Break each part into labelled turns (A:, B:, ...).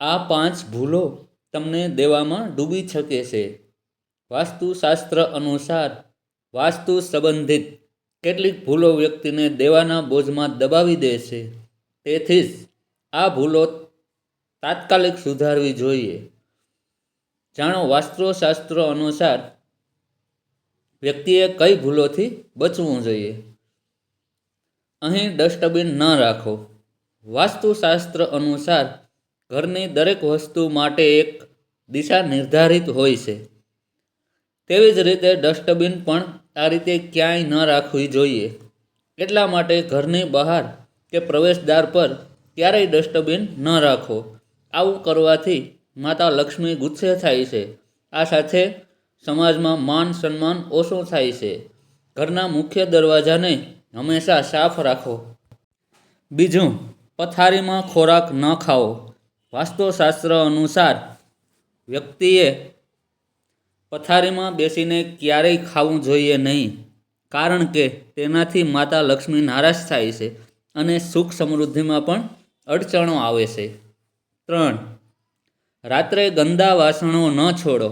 A: આ પાંચ ભૂલો તમને દેવામાં ડૂબી શકે છે. વાસ્તુશાસ્ત્ર અનુસાર વાસ્તુ સંબંધિત કેટલીક ભૂલો વ્યક્તિને દેવાના બોજમાં દબાવી દે છે. તેથી જ આ ભૂલો તાત્કાલિક સુધારવી જોઈએ. જાણો, વાસ્તુશાસ્ત્ર અનુસાર વ્યક્તિએ કઈ ભૂલોથી બચવું જોઈએ? અહીં ડસ્ટબિન ન રાખો. વાસ્તુશાસ્ત્ર અનુસાર ઘરની દરેક વસ્તુ માટે એક દિશા નિર્ધારિત હોય છે. તેવી જ રીતે ડસ્ટબિન પણ આ રીતે ક્યાંય ન રાખવી જોઈએ. એટલા માટે ઘરની બહાર કે પ્રવેશદ્વાર પર ક્યારેય ડસ્ટબિન ન રાખો. આવું કરવાથી માતા લક્ષ્મી ગુસ્સે થાય છે. આ સાથે સમાજમાં માન સન્માન ઓછું થાય છે. ઘરના મુખ્ય દરવાજાને હંમેશા સાફ રાખો. બીજું, પથારીમાં ખોરાક ન ખાઓ. વાસ્તુશાસ્ત્ર અનુસાર વ્યક્તિએ પથારીમાં બેસીને ક્યારેય ખાવું જોઈએ નહીં, કારણ કે તેનાથી માતા લક્ષ્મી નારાજ થાય છે અને સુખ સમૃદ્ધિમાં પણ અડચણો આવે છે. ત્રણ, રાત્રે ગંદા વાસણો ન છોડો.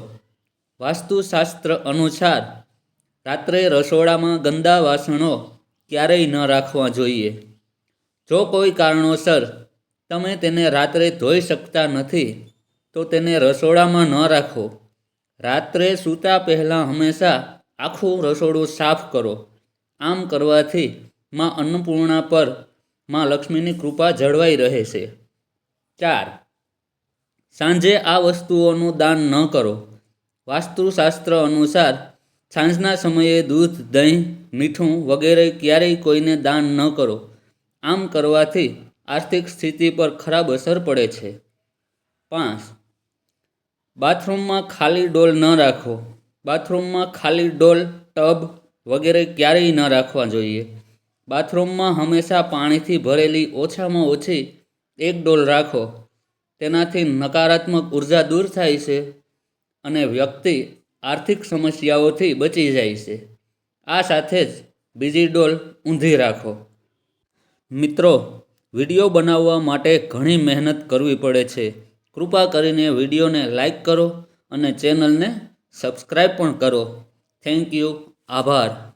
A: વાસ્તુશાસ્ત્ર અનુસાર રાત્રે રસોડામાં ગંદા વાસણો ક્યારેય ન રાખવા જોઈએ. જો કોઈ કારણોસર તમે તેને રાત્રે ધોઈ શકતા નથી, તો તેને રસોડામાં ન રાખો. રાત્રે સૂતા પહેલાં હંમેશા આખું રસોડું સાફ કરો. આમ કરવાથી માં અન્નપૂર્ણા પરમાં લક્ષ્મીની કૃપા જળવાઈ રહે છે. ચાર. સાંજે આ વસ્તુઓનું દાન ન કરો. વાસ્તુશાસ્ત્ર અનુસાર સાંજના સમયે દૂધ, દહીં, મીઠું વગેરે ક્યારેય કોઈને દાન ન કરો. આમ કરવાથી આર્થિક સ્થિતિ પર ખરાબ અસર પડે છે. પાંચ. બાથરૂમમાં ખાલી ડોલ ન રાખો. બાથરૂમમાં ખાલી ડોલ, ટબ વગેરે ક્યારેય ન રાખવા જોઈએ. બાથરૂમમાં હંમેશા પાણીથી ભરેલી ઓછામાં ઓછી એક ડોલ રાખો. તેનાથી નકારાત્મક ઊર્જા દૂર થાય છે અને વ્યક્તિ આર્થિક સમસ્યાઓથી બચી જાય છે. આ સાથે જ બીજી ડોલ ઊંધી રાખો. મિત્રો વીડિયો બનાવવા માટે ઘણી મહેનત કરવી પડે છે. કૃપા કરીને વિડીયોને લાઈક કરો અને ચેનલને સબસ્ક્રાઈબ પણ કરો. Thank you. આભાર.